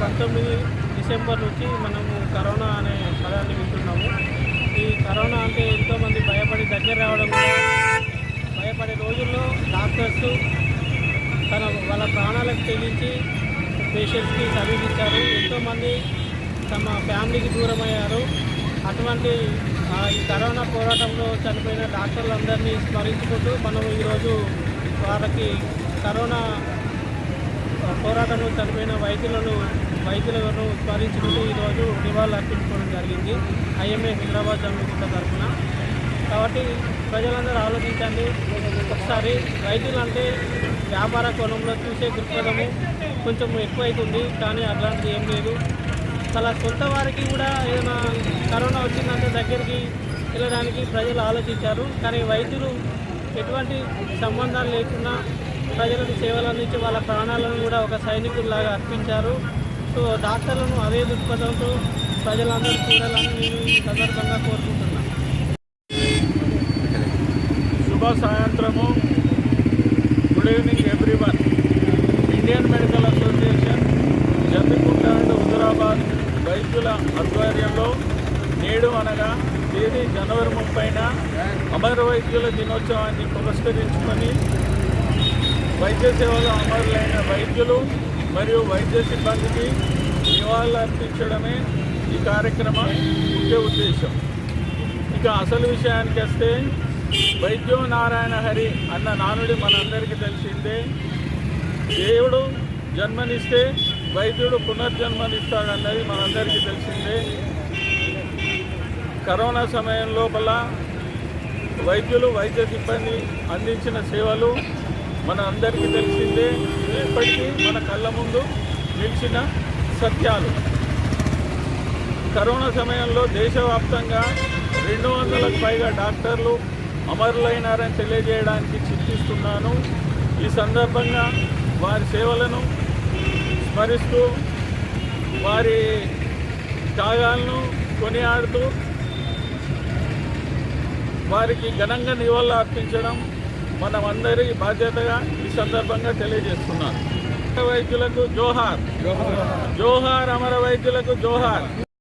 పంతొమ్మిది డిసెంబర్ నుంచి మనము కరోనా అనే పదాన్ని వింటున్నాము. ఈ కరోనా అంటే ఎంతోమంది భయపడి దగ్గర రావడం భయపడే రోజుల్లో డాక్టర్స్ తన వాళ్ళ ప్రాణాలకు తెగించి పేషెంట్స్కి సర్వీస్ ఇచ్చారు ఎంతోమంది తమ ఫ్యామిలీకి దూరం అయ్యారు అటువంటి ఈ కరోనా పోరాటంలో చనిపోయిన డాక్టర్లందరినీ స్మరించుకుంటూ మనం ఈరోజు వాళ్ళకి కరోనా పోరాటంలో చనిపోయిన వైద్యులను వైద్యులను స్మరించుకుంటూ ఈరోజు నివాళులు అర్పించుకోవడం జరిగింది. ఐఎంఏ హైదరాబాద్ జమ్మిగుంట తరఫున. కాబట్టి ప్రజలందరూ ఆలోచించండి. ఒకసారి రైతులు అంటే వ్యాపార కోణంలో చూసే దృక్పథము కొంచెం ఎక్కువైతుంది కానీ అట్లాంటిది ఏం లేదు. అలా సొంత వారికి కూడా ఏదైనా కరోనా వచ్చిందంటే దగ్గరికి వెళ్ళడానికి ప్రజలు ఆలోచించారు కానీ వైద్యులు ఎటువంటి సంబంధాలు లేకుండా ప్రజలకు సేవలు అందించి వాళ్ళ ప్రాణాలను కూడా ఒక సైనికుల్లాగా అర్పించారు. సో డాక్టర్లను అదే దృక్పథంతో ప్రజలందరూ చూడాలని నేను ఈ సందర్భంగా కోరుకుంటున్నాను. శుభ సాయంత్రము. Good evening everyone Indian medical association Jammikunta and Huzurabad వైద్యుల ఆధ్వర్యంలో నేడు అనగా తేదీ జనవరి ముప్పైన అమర వైద్యుల దినోత్సవాన్ని పురస్కరించుకొని వైద్య సేవలో అమరులైన వైద్యులు మరియు వైద్య సిబ్బందికి నివాళులర్పించడమే ఈ కార్యక్రమం ముఖ్య ఉద్దేశం. ఇక అసలు విషయానికి వస్తే వైద్యం నారాయణ హరి అన్న నానుడి మనందరికీ తెలిసిందే. దేవుడు జన్మనిస్తే వైద్యుడు పునర్జన్మనిస్తాడన్నది మనందరికీ తెలిసిందే. కరోనా సమయం లోపల వైద్యులు వైద్య సిబ్బంది అందించిన సేవలు మన అందరికీ తెలిసిందే. ఇప్పటికీ మన కళ్ళ ముందు నిలిచిన సత్యాలు. కరోనా సమయంలో దేశవ్యాప్తంగా రెండు వందలకు పైగా డాక్టర్లు అమరులైనారని తెలియజేయడానికి చింతిస్తున్నాను ఈ సందర్భంగా వారి సేవలను స్మరిస్తూ వారి త్యాగాలను కొనియాడుతూ వారికి ఘనంగా నివాళులు అర్పించడం మనమందరి బాధ్యతగా ఈ సందర్భంగా తెలియజేస్తున్నాను. వైద్యులకు జోహార్. జోహార్ అమర వైద్యులకు జోహార్.